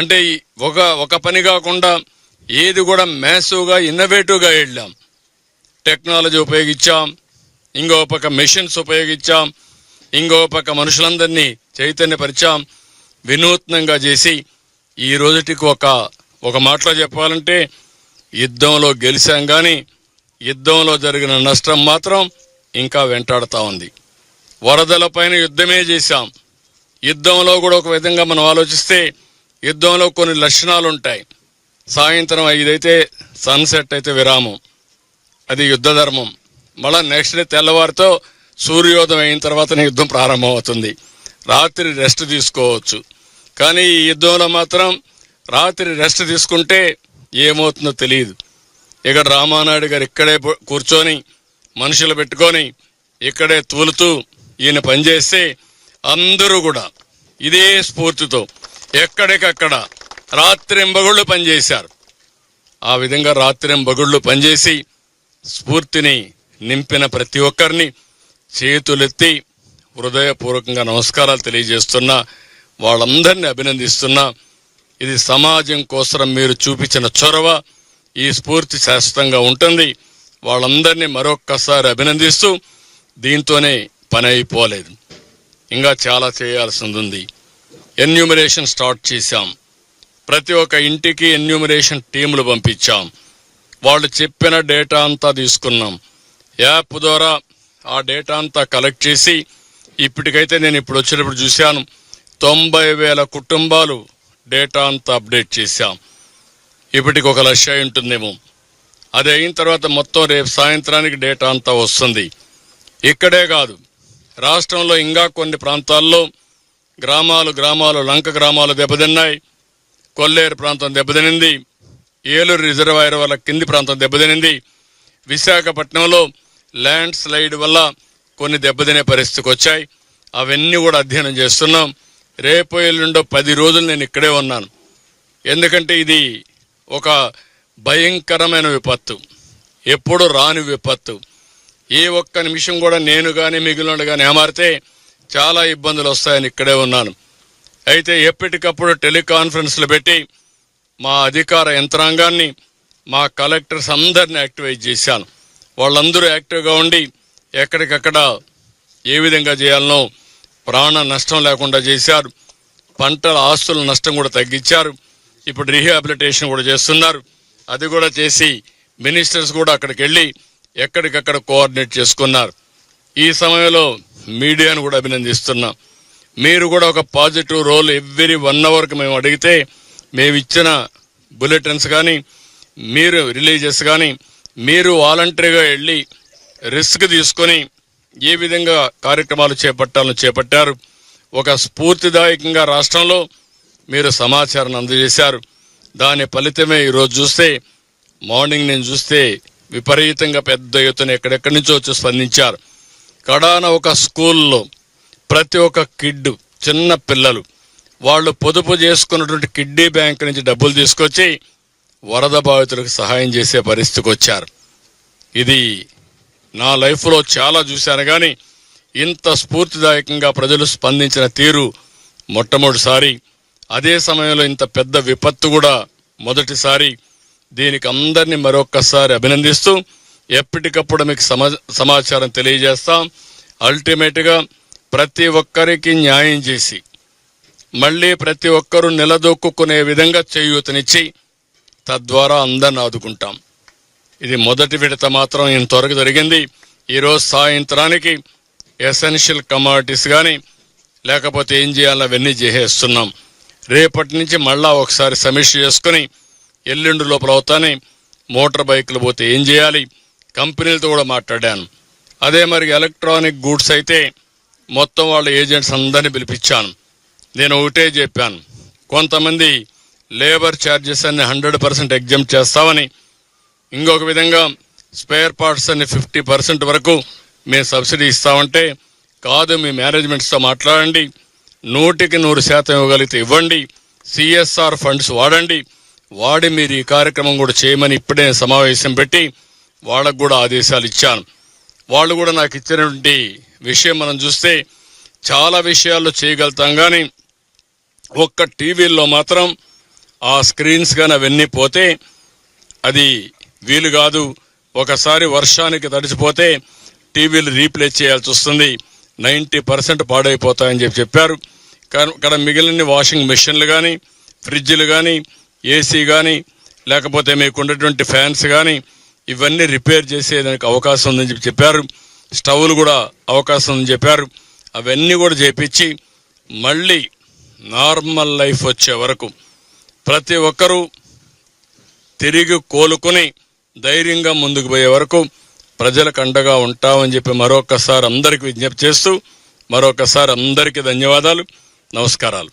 అంటే ఒక ఒక పని కాకుండా ఏది కూడా మ్యాసివ్గా ఇన్నోవేటివ్గా వెళ్ళాం టెక్నాలజీ ఉపయోగించాం. ఇంకో పక్క మెషిన్స్ ఉపయోగించాం. ఇంకో పక్క మనుషులందరినీ చైతన్యపరిచాం. వినూత్నంగా చేసి ఈ రోజుటికి ఒక ఒక మాటలో చెప్పాలంటే యుద్ధంలో గెలిచాం కానీ యుద్ధంలో జరిగిన నష్టం మాత్రం ఇంకా వెంటాడుతూ ఉంది. వరదలపైన యుద్ధమే చేశాం. యుద్ధంలో కూడా ఒక విధంగా మనం ఆలోచిస్తే యుద్ధంలో కొన్ని లక్షణాలు ఉంటాయి సాయంత్రం ఐదైతే సన్సెట్ అయితే విరామం. అది యుద్ధ ధర్మం. మళ్ళీ నెక్స్ట్ డే తెల్లవారితో సూర్యోదయం అయిన తర్వాతనే యుద్ధం ప్రారంభమవుతుంది. రాత్రి రెస్ట్ తీసుకోవచ్చు. కానీ ఈ యుద్ధంలో మాత్రం రాత్రి రెస్ట్ తీసుకుంటే ఏమవుతుందో తెలియదు ఇక్కడ రామానాయుడు గారు ఇక్కడే కూర్చొని మనుషులు పెట్టుకొని ఇక్కడే తూలుతూ ఈయన పనిచేస్తే అందరూ కూడా ఇదే స్ఫూర్తితో ఎక్కడికక్కడ రాత్రింబగుళ్ళు పనిచేశారు. ఆ విధంగా రాత్రింబగుళ్ళు పనిచేసి స్ఫూర్తిని నింపిన ప్రతి ఒక్కరిని చేతులెత్తి హృదయపూర్వకంగా నమస్కారాలు తెలియజేస్తున్నా వాళ్ళందరినీ అభినందిస్తున్నా ఇది సమాజం కోసం మీరు చూపించిన చొరవ ఈ స్ఫూర్తి శాశ్వతంగా ఉంటుంది. వాళ్ళందరినీ మరొక్కసారి అభినందిస్తూ దీంతోనే పని అయిపోలేదు. ఇంకా చాలా చేయాల్సింది ఉంది ఎన్యూమరేషన్ స్టార్ట్ చేశాం. ప్రతి ఒక్క ఇంటికి ఎన్యూమరేషన్ టీములు పంపించాం. వాళ్ళు చెప్పిన డేటా అంతా తీసుకున్నాం. యాప్ ద్వారా ఆ డేటా అంతా కలెక్ట్ చేసి ఇప్పటికైతే నేను ఇప్పుడు వచ్చినప్పుడు చూశాను. తొంభై వేల కుటుంబాలు డేటా అంతా అప్డేట్ చేశాం. ఇప్పటికి ఒక లక్ష ఉంటుందేమో. అది అయిన తర్వాత మొత్తం రేపు సాయంత్రానికి డేటా అంతా వస్తుంది. ఇక్కడే కాదు. రాష్ట్రంలో ఇంకా కొన్ని ప్రాంతాల్లో గ్రామాలు గ్రామాలు లంక గ్రామాలు దెబ్బతిన్నాయి. కొల్లేరు ప్రాంతం దెబ్బతినింది. ఏలూరు రిజర్వాయర్ వల్ల కింది ప్రాంతం దెబ్బతినింది. విశాఖపట్నంలో ల్యాండ్ స్లైడ్ వల్ల కొన్ని దెబ్బతినే పరిస్థితికి వచ్చాయి అవన్నీ కూడా అధ్యయనం చేస్తున్నాం. రేపు ఎల్లుండో పది రోజులు నేను ఇక్కడే ఉన్నాను. ఎందుకంటే ఇది ఒక భయంకరమైన విపత్తు. ఎప్పుడు రాని విపత్తు. ఏ ఒక్క నిమిషం కూడా నేను కానీ మిగిలిన కానీ ఏమారితే చాలా ఇబ్బందులు వస్తాయని ఇక్కడే ఉన్నాను. అయితే ఎప్పటికప్పుడు టెలికాన్ఫరెన్స్లు పెట్టి మా అధికార యంత్రాంగాన్ని మా కలెక్టర్స్ అందరిని యాక్టివేట్ చేశాను. వాళ్ళందరూ యాక్టివ్గా ఉండి ఎక్కడికక్కడ ఏ విధంగా చేయాలనో ప్రాణ నష్టం లేకుండా చేశారు. పంటల ఆస్తుల నష్టం కూడా తగ్గించారు. ఇప్పుడు రీహాబిలిటేషన్ కూడా చేస్తున్నారు. అది కూడా చేసి మినిస్టర్స్ కూడా అక్కడికి వెళ్ళి ఎక్కడికక్కడ కోఆర్డినేట్ చేసుకున్నారు. ఈ సమయంలో మీడియాను కూడా అభినందిస్తున్నాం. మీరు కూడా ఒక పాజిటివ్ రోల్ ఎవ్రీ వన్ అవర్కి మేము అడిగితే మేము ఇచ్చిన బులెటిన్స్ కానీ మీరు రిలీజెస్ కానీ మీరు వాలంటరీగా వెళ్ళి రిస్క్ తీసుకొని ఏ విధంగా కార్యక్రమాలు చేపట్టాలని చేపట్టారు. ఒక స్ఫూర్తిదాయకంగా రాష్ట్రంలో మీరు సమాచారం అందజేశారు. దాని ఫలితమే ఈరోజు చూస్తే మార్నింగ్ నేను చూస్తే విపరీతంగా పెద్ద ఎత్తున ఎక్కడెక్కడి నుంచో వచ్చి స్పందించారు. కడాన ఒక స్కూల్లో ప్రతి ఒక్క కిడ్ చిన్న పిల్లలు వాళ్ళు పొదుపు చేసుకున్నటువంటి కిడ్నీ బ్యాంక్ నుంచి డబ్బులు తీసుకొచ్చి వరద బాధితులకు సహాయం చేసే పరిస్థితికి వచ్చారు. ఇది నా లైఫ్లో చాలా చూశాను కానీ ఇంత స్ఫూర్తిదాయకంగా ప్రజలు స్పందించిన తీరు మొట్టమొదటిసారి అదే సమయంలో ఇంత పెద్ద విపత్తు కూడా మొదటిసారి దీనికి అందరినీ మరొక్కసారి అభినందిస్తూ ఎప్పటికప్పుడు మీకు సమా సమాచారం తెలియజేస్తాం. అల్టిమేట్గా ప్రతి ఒక్కరికి న్యాయం చేసి మళ్ళీ ప్రతి ఒక్కరూ నిలదొక్కునే విధంగా చేయూతనిచ్చి తద్వారా అందరిని ఆదుకుంటాం. ఇది మొదటి విడత మాత్రం ఇంతవరకు జరిగింది. ఈరోజు సాయంత్రానికి ఎసెన్షియల్ కమాడిటీస్ కానీ లేకపోతే ఏం చేయాలో అవన్నీ చేసేస్తున్నాం. రేపటి నుంచి మళ్ళా ఒకసారి సమీక్ష చేసుకుని ఎల్లుండి లోపల అవుతానే మోటార్ బైకులు పోతే ఏం చేయాలి? కంపెనీలతో కూడా మాట్లాడాను. అదే మరి ఎలక్ట్రానిక్ గూడ్స్ అయితే మొత్తం వాళ్ళ ఏజెంట్స్ అందరినీ పిలిపించాను. నేను ఒకటే చెప్పాను. కొంతమంది లేబర్ ఛార్జెస్ అన్ని హండ్రెడ్ పర్సెంట్ ఎగ్జామ్ చేస్తామని ఇంకొక విధంగా స్పేర్ పార్ట్స్ అన్ని ఫిఫ్టీ పర్సెంట్ వరకు మేము సబ్సిడీ ఇస్తామంటే కాదు మీ మేనేజ్మెంట్స్తో మాట్లాడండి నూటికి నూరు శాతం ఇవ్వగలిగితే ఇవ్వండి సిఎస్ఆర్ ఫండ్స్ వాడండి వాడి మీరు ఈ కార్యక్రమం కూడా చేయమని ఇప్పుడే సమావేశం పెట్టి వాళ్ళకు కూడా ఆదేశాలు ఇచ్చాను. వాళ్ళు కూడా నాకు ఇచ్చినటువంటి విషయం మనం చూస్తే చాలా విషయాల్లో చేయగలుగుతాం కానీ ఒక్క టీవీల్లో మాత్రం ఆ స్క్రీన్స్ కానీ అవన్నీ పోతే అది వీలు కాదు. ఒకసారి వర్షానికి తడిచిపోతే టీవీలు రీప్లేస్ చేయాల్సి వస్తుంది. నైంటీ పర్సెంట్ పాడైపోతాయని చెప్పి చెప్పారు. కానీ ఇక్కడ మిగిలిన వాషింగ్ మెషిన్లు కానీ ఫ్రిడ్జ్లు కానీ ఏసీ కానీ లేకపోతే మీకు ఉన్నటువంటి ఫ్యాన్స్ కానీ ఇవన్నీ రిపేర్ చేసేదానికి అవకాశం ఉందని చెప్పి చెప్పారు. స్టవ్లు కూడా అవకాశం ఉందని చెప్పారు. అవన్నీ కూడా చేపించి మళ్ళీ నార్మల్ లైఫ్ వచ్చే వరకు ప్రతి ఒక్కరూ తిరిగి కోలుకొని ధైర్యంగా ముందుకు పోయే వరకు ప్రజలకు అండగా ఉంటామని చెప్పి మరొకసారి అందరికి విజ్ఞప్తి చేస్తూ మరొకసారి అందరికీ ధన్యవాదాలు. నమస్కారాలు.